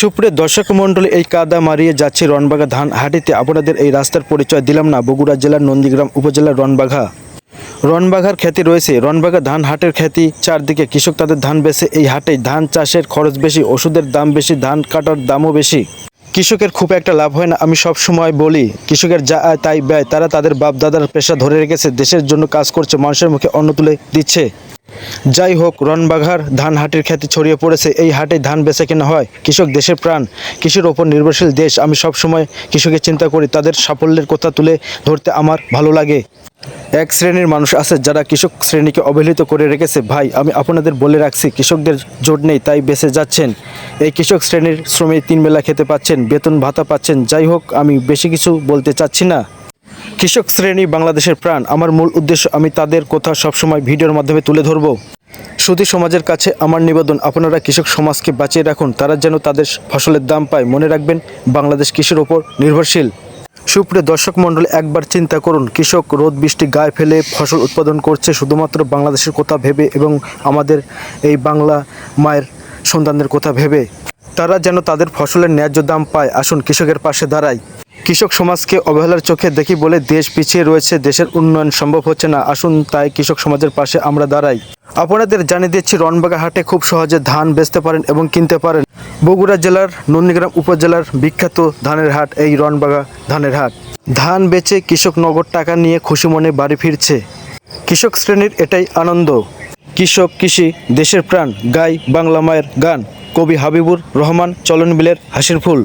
সুপ্রিয় দর্শক মণ্ডলী, এই কাদা মারিয়ে যাচ্ছে রনবাগা ধান হাটিতে। আপনাদের এই রাস্তার পরিচয় দিলাম না। বগুড়া জেলার নন্দীগ্রাম উপজেলার রনবাঘা রনবাঘার খ্যাতি রয়েছে রনবাঘা ধান হাটের খ্যাতি চারদিকে কৃষক তাদের ধান বেচে এই হাটে ধান চাষের খরচ বেশি, ওষুধের দাম বেশি, ধান কাটার দামও বেশি। কৃষকের খুব একটা লাভ হয় না, আমি সব সময় বলি, কৃষকের যা আয় তাই ব্যয়, তারা তাদের বাপ দাদার পেশা ধরে রেখেছে, দেশের জন্য কাজ করছে, মানুষের মুখে অন্ন তুলে দিচ্ছে। যাই হোক রনবাঘার ধান হাটের খ্যাতি ছড়িয়ে পড়েছে। এই হাটে ধান বেচা কেনা হয়। কৃষক দেশের প্রাণ, কৃষির ওপর নির্ভরশীল দেশ। আমি সব সময় কৃষকের চিন্তা করি, তাদের সাফল্যের কথা তুলে ধরতে আমার ভালো লাগে। এক শ্রেণির মানুষ আছে যারা কৃষক শ্রেণীকে অবহেলিত করে রেখেছে। ভাই, আমি আপনাদের বলে রাখছি, কৃষকদের জোট নেই, তাই বেঁচে যাচ্ছেন। এই কৃষক শ্রেণির শ্রমিক তিন বেলা খেতে পাচ্ছেন, বেতন ভাতা পাচ্ছেন। যাই হোক, আমি বেশি কিছু বলতে চাচ্ছি না। কৃষক শ্রেণি বাংলাদেশের প্রাণ। আমার মূল উদ্দেশ্য, আমি তাদের কথা সবসময় ভিডিওর মাধ্যমে তুলে ধরব। সুদী সমাজের কাছে আমার নিবেদন, আপনারা কৃষক সমাজকে বাঁচিয়ে রাখুন। তারা যেন তাদের ফসলের দাম পায়। মনে রাখবেন, বাংলাদেশ কৃষির ওপর নির্ভরশীল। সুপ্রিয় দর্শক মণ্ডলী, একবার চিন্তা করুন, কৃষক রোদ, বৃষ্টি, গায়ে ফেলে ফসল উৎপাদন করছে শুধুমাত্র বাংলাদেশের কথা ভেবে এবং আমাদের এই বাংলা মায়ের সন্তানদের কথা ভেবে। তারা যেন তাদের ফসলের ন্যায্য দাম পায়। আসুন, কৃষকের পাশে দাঁড়ায় কৃষক সমাজকে অবহেলার চোখে দেখি বলে দেশ পিছিয়ে রয়েছে, দেশের উন্নয়ন সম্ভব হচ্ছে না। আসুন তাই কৃষক সমাজের পাশে আমরা দাঁড়াই। আপনাদের জানিয়ে দিচ্ছি রনবাগা হাটে খুব সহজে ধান বেচতে পারেন এবং কিনতে পারেন। বগুড়া জেলার, নন্দীগ্রাম উপজেলার বিখ্যাত ধানের হাট, এই রনবাগা ধানের হাট। ধান বেচে কৃষক নগদ টাকা নিয়ে খুশি মনে বাড়ি ফিরছে। কৃষক শ্রেণির এটাই আনন্দ। কৃষক, কৃষি, দেশের প্রাণ, গাই, বাংলা মায়ের গান। কবি হাবিবুর রহমান, চলন বিলের হাসির ফুল।